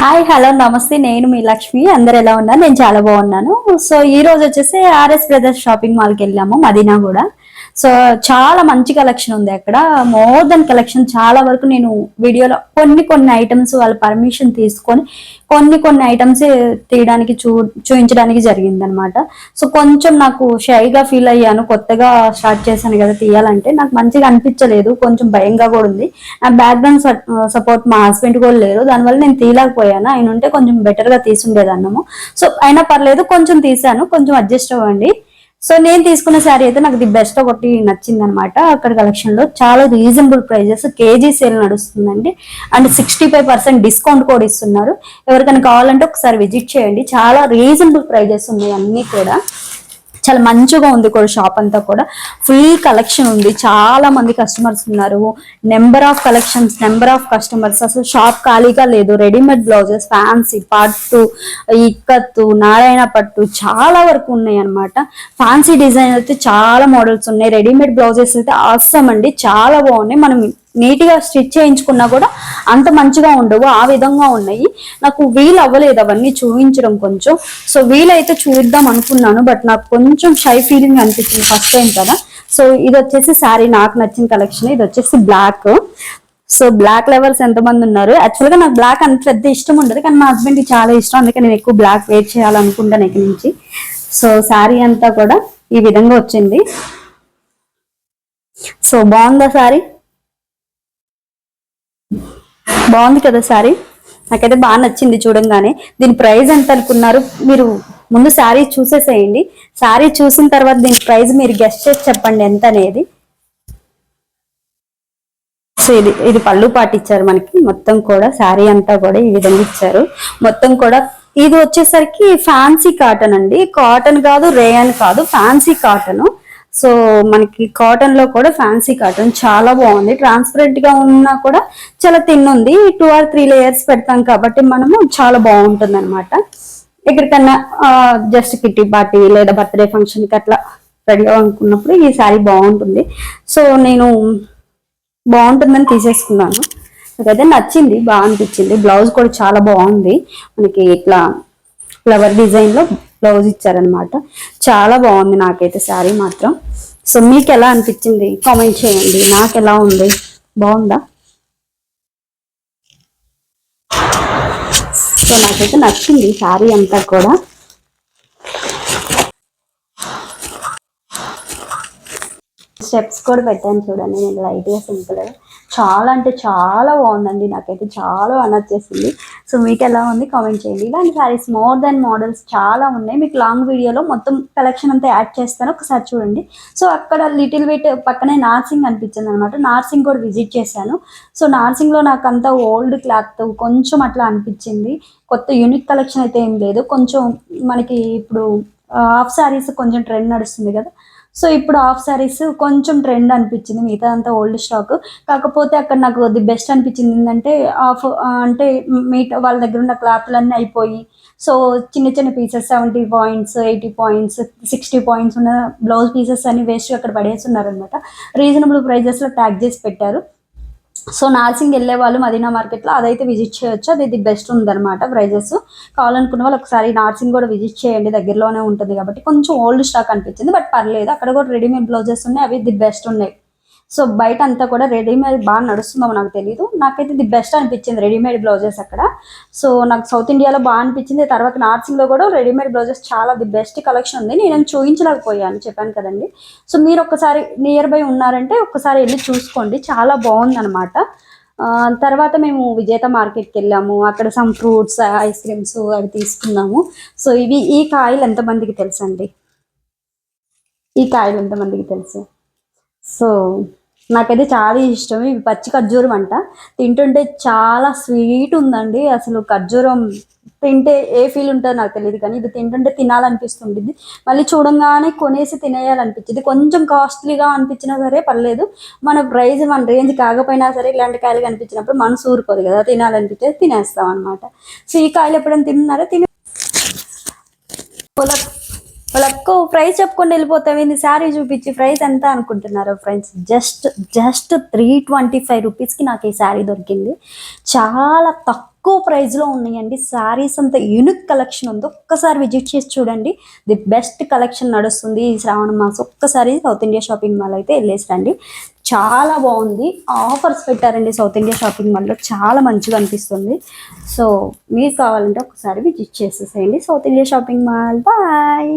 Hi hello నమస్తే. నేను మీ లక్ష్మి. అందరు ఎలా ఉన్నారు? నేను చాలా బాగున్నాను. సో ఈ రోజు వచ్చేసి ఆర్ఎస్ బ్రదర్స్ షాపింగ్ మాల్కి వెళ్ళాము మదీనా కూడా. సో చాలా మంచి కలెక్షన్ ఉంది అక్కడ. మోర్ దెన్ కలెక్షన్ చాలా వరకు నేను వీడియోలో కొన్ని కొన్ని ఐటమ్స్ వాళ్ళ పర్మిషన్ తీసుకొని కొన్ని కొన్ని ఐటమ్స్ తీయడానికి చూ చూపించడానికి జరిగింది అనమాట సో కొంచెం నాకు షైగా ఫీల్ అయ్యాను. కొత్తగా స్టార్ట్ చేశాను కదా తీయాలంటే. నాకు మంచిగా అనిపించలేదు. కొంచెం భయంగా కూడా ఉంది. నా బ్యాక్గ్రౌండ్ సపోర్ట్ మా హస్బెండ్ కూడా లేరు. దానివల్ల నేను తీయలేకపోయాను. ఆయన ఉంటే కొంచెం బెటర్గా తీసుండేదన్నము. సో అయినా పర్లేదు కొంచెం తీసాను కొంచెం అడ్జస్ట్ అవ్వండి. సో నేను తీసుకున్న శారీ అయితే నాకు ది బెస్ట్ ఒకటి నచ్చింది అనమాట అక్కడ కలెక్షన్లో చాలా రీజనబుల్ ప్రైజెస్ కేజీ సేల్ నడుస్తుందండి. And sixty five percent discount కూడా ఇస్తున్నారు. ఎవరికైనా కావాలంటే ఒకసారి విజిట్ చేయండి. చాలా రీజనబుల్ ప్రైజెస్ ఉన్నాయి అన్ని కూడా. చాలా మంచిగా ఉంది కూడా షాప్ అంతా కూడా. ఫుల్ కలెక్షన్ ఉంది. చాలా మంది కస్టమర్స్ ఉన్నారు. Number of collections number of customers అసలు షాప్ ఖాళీగా లేదు. రెడీమేడ్ బ్లౌజెస్ ఫ్యాన్సీ పట్టు ఇక్కత్తు నారాయణ పట్టు చాలా వరకు ఉన్నాయి అనమాట ఫ్యాన్సీ డిజైన్ అయితే చాలా మోడల్స్ ఉన్నాయి. రెడీమేడ్ బ్లౌజెస్ అయితే అవసరం అండి. చాలా బాగున్నాయి. మనం నీట్గా స్టిచ్ చేయించుకున్నా కూడా అంత మంచిగా ఉండవు ఆ విధంగా ఉన్నాయి. నాకు వీలు అవ్వలేదు అవన్నీ చూపించడం కొంచెం. సో వీలైతే చూద్దాం అనుకున్నాను బట్ నాకు కొంచెం షై ఫీలింగ్ అనిపించింది ఫస్ట్ టైం కదా. సో ఇది వచ్చేసి శారీ నాకు నచ్చిన కలెక్షన్ ఇది వచ్చేసి బ్లాక్ సో బ్లాక్ లెవెల్స్ ఎంతమంది ఉన్నారు? యాక్చువల్గా నాకు బ్లాక్ అంత పెద్ద ఇష్టం ఉండదు కానీ మా హస్బెండ్ చాలా ఇష్టం. అందుకే నేను ఎక్కువ బ్లాక్ వేర్ చేయాలనుకుంటాను ఇక్కడి నుంచి. సో శారీ అంతా కూడా ఈ విధంగా వచ్చింది. సో బాగుందా శారీ బాగుంది కదా సారీ నాకైతే బాగా నచ్చింది చూడంగానే. దీని ప్రైస్ ఎంత అనుకున్నారు? మీరు ముందు శారీ చూసేసేయండి. శారీ చూసిన తర్వాత దీని ప్రైస్ మీరు గెస్ట్ చేసి చెప్పండి ఎంత అనేది. సో ఇది ఇది పళ్ళు పాటు ఇచ్చారు మనకి. మొత్తం కూడా శారీ అంతా కూడా ఈ విధంగా ఇచ్చారు. మొత్తం కూడా ఇది వచ్చేసరికి ఫ్యాన్సీ కాటన్ అండి. కాటన్ కాదు రేయన్ కాదు ఫ్యాన్సీ కాటన్ సో మనకి కాటన్లో కూడా ఫ్యాన్సీ కాటన్ చాలా బాగుంది. ట్రాన్స్పరెంట్గా ఉన్నా కూడా చాలా తిన్ ఉంది. టూ ఆర్ త్రీ లేయర్స్ పెడతాం కాబట్టి మనము చాలా బాగుంటుంది అనమాట ఎక్కడికన్నా జస్ట్ కిట్టి పార్టీ లేదా బర్త్డే ఫంక్షన్కి అట్లా రెడీ అనుకున్నప్పుడు ఈ శారీ బాగుంటుంది. సో నేను బాగుంటుందని తీసేసుకున్నాను. నాకైతే నచ్చింది బాగా అనిపించింది. బ్లౌజ్ కూడా చాలా బాగుంది. మనకి ఇట్లా ఫ్లవర్ డిజైన్లో బ్లౌజ్ ఇచ్చారనమాట చాలా బాగుంది నాకైతే శారీ మాత్రం. సో మీకు ఎలా అనిపించింది? కామెంట్ చేయండి. నాకు ఎలా ఉంది? బాగుందా? సో నాకైతే నచ్చింది శారీ అంతా కూడా. స్టెప్స్ కూడా పెట్టాను చూడండి నేను లైట్గా సింపుల్గా. చాలా అంటే చాలా బాగుందండి. నాకైతే చాలా నచ్చేసింది. సో మీకు ఎలా ఉంది కామెంట్ చేయండి. ఇలాంటి శారీస్ మోర్ దెన్ మోడల్స్ చాలా ఉన్నాయి. మీకు లాంగ్ వీడియోలో మొత్తం కలెక్షన్ అంతా యాడ్ చేస్తాను. ఒకసారి చూడండి. సో అక్కడ లిటిల్ బిట్ పక్కనే నార్సింగ్ అనిపించింది అనమాట నార్సింగ్ కూడా విజిట్ చేశాను. సో నార్సింగ్లో నాకు అంతా ఓల్డ్ క్లాత్ కొంచెం అట్లా అనిపించింది. కొత్త యూనిక్ కలెక్షన్ అయితే ఏం లేదు. కొంచెం మనకి ఇప్పుడు హాఫ్ శారీస్ కొంచెం ట్రెండ్ నడుస్తుంది కదా. సో ఇప్పుడు హాఫ్ శారీస్ కొంచెం ట్రెండ్ అనిపించింది మిగతా అంతా ఓల్డ్ స్టాక్. కాకపోతే అక్కడ నాకు ది బెస్ట్ అనిపించింది ఏంటంటే ఆఫ్ అంటే మీట్ వాళ్ళ దగ్గర ఉన్న క్లాత్లన్నీ అయిపోయి సో చిన్న చిన్న pieces seventy points eighty points sixty points ఉన్న బ్లౌజ్ పీసెస్ అన్ని వేస్ట్ అక్కడ పడేస్తున్నారు అనమాట రీజనబుల్ ప్రైజెస్లో ట్యాగ్ చేసి పెట్టారు. సో నార్సింగ్ వెళ్ళే వాళ్ళు మదీనా మార్కెట్లో అదైతే విజిట్ చేయొచ్చు. అది ది బెస్ట్ ఉందన్నమాట ప్రైజెస్. కావాలనుకున్న వాళ్ళు ఒకసారి నార్సింగ్ కూడా విజిట్ చేయండి. దగ్గరలోనే ఉంటుంది కాబట్టి కొంచెం ఓల్డ్ స్టాక్ అనిపించింది బట్ పర్లేదు. అక్కడ కూడా రెడీమేడ్ బ్లౌజెస్ ఉన్నాయి. అవి ది బెస్ట్ ఉన్నాయి. సో బయట అంతా కూడా రెడీమేడ్ బాగా నడుస్తుందో నాకు తెలియదు నాకైతే ది బెస్ట్ అనిపించింది రెడీమేడ్ బ్లౌజెస్ అక్కడ. సో నాకు సౌత్ ఇండియాలో బాగా అనిపించింది. తర్వాత నార్సింగ్లో కూడా రెడీమేడ్ బ్లౌజెస్ చాలా ది బెస్ట్ కలెక్షన్ ఉంది. నేను చూపించలేకపోయాను చెప్పాను కదండి. సో మీరు ఒక్కసారి నియర్ బై ఉన్నారంటే ఒక్కసారి వెళ్ళి చూసుకోండి. చాలా బాగుందనమాట తర్వాత మేము విజేత మార్కెట్కి వెళ్ళాము. అక్కడ సమ్ ఫ్రూట్స్ ఐస్ క్రీమ్స్ అవి తీసుకున్నాము. సో ఇవి ఈ కాయలు ఎంతమందికి తెలుసండి? ఈ కాయలు ఎంతమందికి తెలుసు? సో నాకైతే చాలా ఇష్టం. ఇవి పచ్చి ఖర్జూరం అంట. తింటుంటే చాలా స్వీట్ ఉందండి. అసలు ఖర్జూరం తింటే ఏ ఫీల్ ఉంటుందో నాకు తెలియదు కానీ ఇది తింటుంటే తినాలనిపిస్తుంది మళ్ళీ చూడంగానే కొనేసి తినేయాలనిపించింది. కొంచెం కాస్ట్లీగా అనిపించినా సరే పర్లేదు. మన ప్రైస్ మన రేంజ్ కాకపోయినా సరే ఇలాంటి కాయలు కనిపించినప్పుడు మనసు ఊరుకోదు కదా. తినాలనిపించేది తినేస్తాం అనమాట సో ఈ కాయలు ఎప్పుడైనా తిన్నారా? తినే వాళ్ళకు ప్రైస్ చెప్పుకొని వెళ్ళిపోతాం ఇది శారీ చూపించి ప్రైస్ ఎంత అనుకుంటున్నారు friends just just three twenty five రూపీస్కి నాకు ఈ శారీ దొరికింది. చాలా తక్కువ తక్కువ ప్రైస్లో ఉన్నాయండి. శారీస్ అంత యూనిక్ కలెక్షన్ ఉంది. ఒక్కసారి విజిట్ చేసి చూడండి. ది బెస్ట్ కలెక్షన్ నడుస్తుంది ఈ శ్రావణ మాసం. ఒక్కసారి సౌత్ ఇండియా షాపింగ్ మాల్ అయితే వెళ్ళేసి రండి. చాలా బాగుంది. ఆఫర్స్ పెట్టారండి సౌత్ ఇండియా షాపింగ్ మాల్లో చాలా మంచిగా అనిపిస్తుంది. సో మీకు కావాలంటే ఒకసారి విజిట్ చేసేసేయండి. South India shopping mall bye